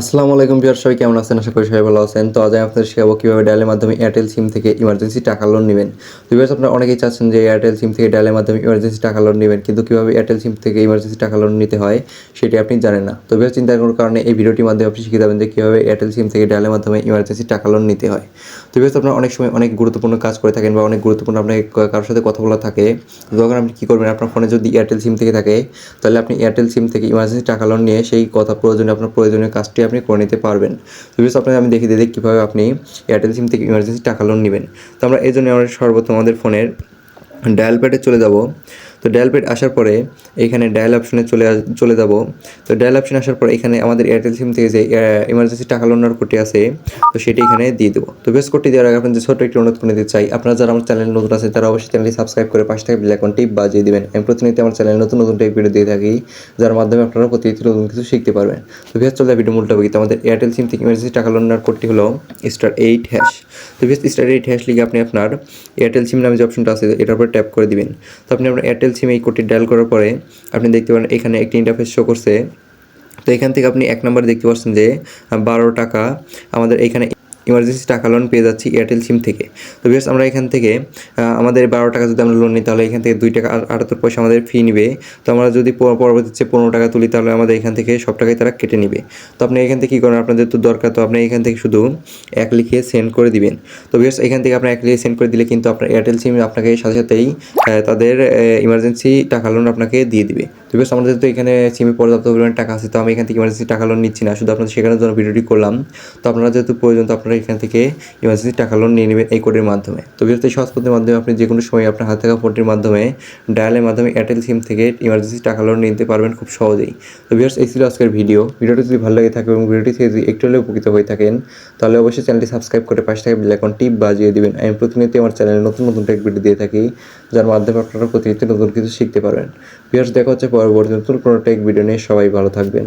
আসসালামু আলাইকুম বিয়ার সবাই কেমন আছেন? আশা করি সবাই ভালো আছেন। তো আজ আমি আপনাদের শেখাবো কীভাবে ডায়ালের মাধ্যমে এয়ারটেল সিম থেকে ইমার্জেন্সি টাকা লোন নেবেন। তো বিয়ার্স আপনারা অনেকেই চাচ্ছেন যে এয়ারটেল সিম থেকে ডায়ালের মাধ্যমে ইমার্জেন্সি টাকা লোন নেবেন, কিন্তু কীভাবে এয়ারটেল সিম থেকে ইমার্জেন্সি টাকা লোন নিতে হয়, সেটি আপনি জানেন না। তো বিয়ার্স চিন্তার কোনো কারণে এই ভিডিওটির মাধ্যমে আপনি শিখে যাবেন যে কীভাবে এয়ারটেল সিম থেকে ডায়ালের মাধ্যমে ইমার্জেন্সি টাকা লোন নিতে হয়। তো বিয়ার্স আপনারা অনেক সময় অনেক গুরুত্বপূর্ণ কাজ করে থাকেন বা অনেক গুরুত্বপূর্ণ আপনাকে কারোর সাথে কথা বলা থাকে তখন আপনি কী করবেন? আপনার ফোনে যদি এয়ারটেল সিম থেকে থাকে, তাহলে আপনি এয়ারটেল সিম থেকে ইমার্জেন্সি টাকা লোন নিয়ে সেই কথা প্রয়োজনে, আপনার প্রয়োজনীয় কাজটি আপনি করে নিতে পারবেন। তো বিশেষ আপনাকে আমি দেখিয়ে দিই কীভাবে আপনি এয়ারটেল সিম থেকে ইমার্জেন্সি টাকা লোন নেবেন। তো আমরা এই জন্য আমরা সর্বপ্রথম আমাদের ফোনের ডায়াল প্যাডে চলে যাব। তো ডায়াল প্যাড আসার পরে এখানে ডায়াল অপশনে চলে চলে যাব। তো ডায়াল অপশন আসার পরে এখানে আমাদের এয়ারটেল সিম থেকে যে ইমার্জেন্সি টাকা লোনের কোডটি আছে, তো সেটি এখানে দিয়ে দেবো। তো বেশ, কোডটি দেওয়ার আগে আপনাদের ছোট্ট একটি অনুরোধ করে দিতে চাই। আপনারা যারা আমার চ্যানেল নতুন আছে তারা অবশ্যই চ্যানেলটি সাবস্ক্রাইব করে পাশে থেকে বেল আইকনটি বাজিয়ে দেবেন। আমি প্রতিনিয়ত আমার চ্যানেলে নতুন নতুন টাইপ ভিডিও দিয়ে থাকি, যার মাধ্যমে আপনারা প্রতিনিয়ত নতুন কিছু শিখতে পারবেন। তো বেশ চলে ভিডিও মূল টপিক আমাদের এয়ারটেল সিম থেকে ইমার্জেন্সি টাকা লোনের কোডটি হলো স্টার এইট হ্যাশ তো বেশ স্টার এইট হ্যাশ লিখে আপনি আপনার এয়ারটেল সিম নামে যে অপশনটা আছে, এটার উপর ট্যাপ করে দিবেন। তো আপনি আপনার এয়ারটেল সিম এই কোডটি ডায়াল করার পরে আপনি দেখতে পারেন এখানে একটি ইন্টারফেস শো করছে। তো এখান থেকে আপনি এক নম্বরে দেখতে পাচ্ছেন যে, বারো টাকা আমাদের এখানে ইমার্জেন্সি টাকা লোন পেয়ে যাচ্ছি এয়ারটেল সিম থেকে। তো বেশ আমরা এখান থেকে আমাদের বারো টাকা যদি আমরা লোন নিই, তাহলে এখান থেকে দুই টাকা আটাত্তর পয়সা আমাদের ফি নিবে। তো আমরা যদি পরবর্তীতে পনেরো টাকা তুলি, তাহলে আমাদের এখান থেকে সব টাকাই তারা কেটে নিবে। তো আপনি এখান থেকে কী করেন? আপনাদের তো দরকার, তো আপনি এখান থেকে শুধু এক লিখে সেন্ড করে দিবেন। তো বেশ এখান থেকে আপনার এক লিখে সেন্ড করে দিলে কিন্তু আপনার এয়ারটেল সিম আপনাকে সাথে সাথেই তাদের ইমার্জেন্সি টাকা লোন আপনাকে দিয়ে দিবে। বেশ আমাদের তো এখানে সিমে পর্যাপ্ত পরিমাণে টাকা আছে, তো আমি এখান থেকে ইমার্জেন্সি টাকা লোন নিচ্ছি না। শুধু আপনাদের শেখানোর জন্য ভিডিওটি করলাম। তো আপনারা যেহেতু প্রয়োজন, তো আপনারা এখান থেকে ইমার্জেন্সি টাকা লোন নিয়ে নেবেন এই কোডের মাধ্যমে। তো বিশেষ এই সহজ পদ্ধতির মাধ্যমে আপনি যে কোনো সময় আপনার হাতে থাকা ফোনটির মাধ্যমে ডায়ালের মাধ্যমে এয়ারটেল সিম থেকে ইমার্জেন্সি টাকা লোন নিতে পারবেন খুব সহজেই। তো বিয়ার্স এই ছিল আজকের ভিডিও ভিডিওটি যদি ভালো লাগে থাকে এবং ভিডিওটি থেকে যদি একটু হলেও উপকৃত হয়ে থাকেন, তাহলে অবশ্যই চ্যানেলটি সাবস্ক্রাইব করে পাশে থাকা বেল আইকন টিপ বাজিয়ে দেবেন। আমি প্রতিনিয়ত আমার চ্যানেলে নতুন নতুন টেক ভিডিও দিয়ে থাকি। যার মাধ্যমে আপনারা প্রতিনিয়ত নতুন কিছু শিখতে পারবেন। বিয়ার্স দেখা হচ্ছে পরবর্তী নতুন কোনো টেক ভিডিও নিয়ে। সবাই ভালো থাকবেন।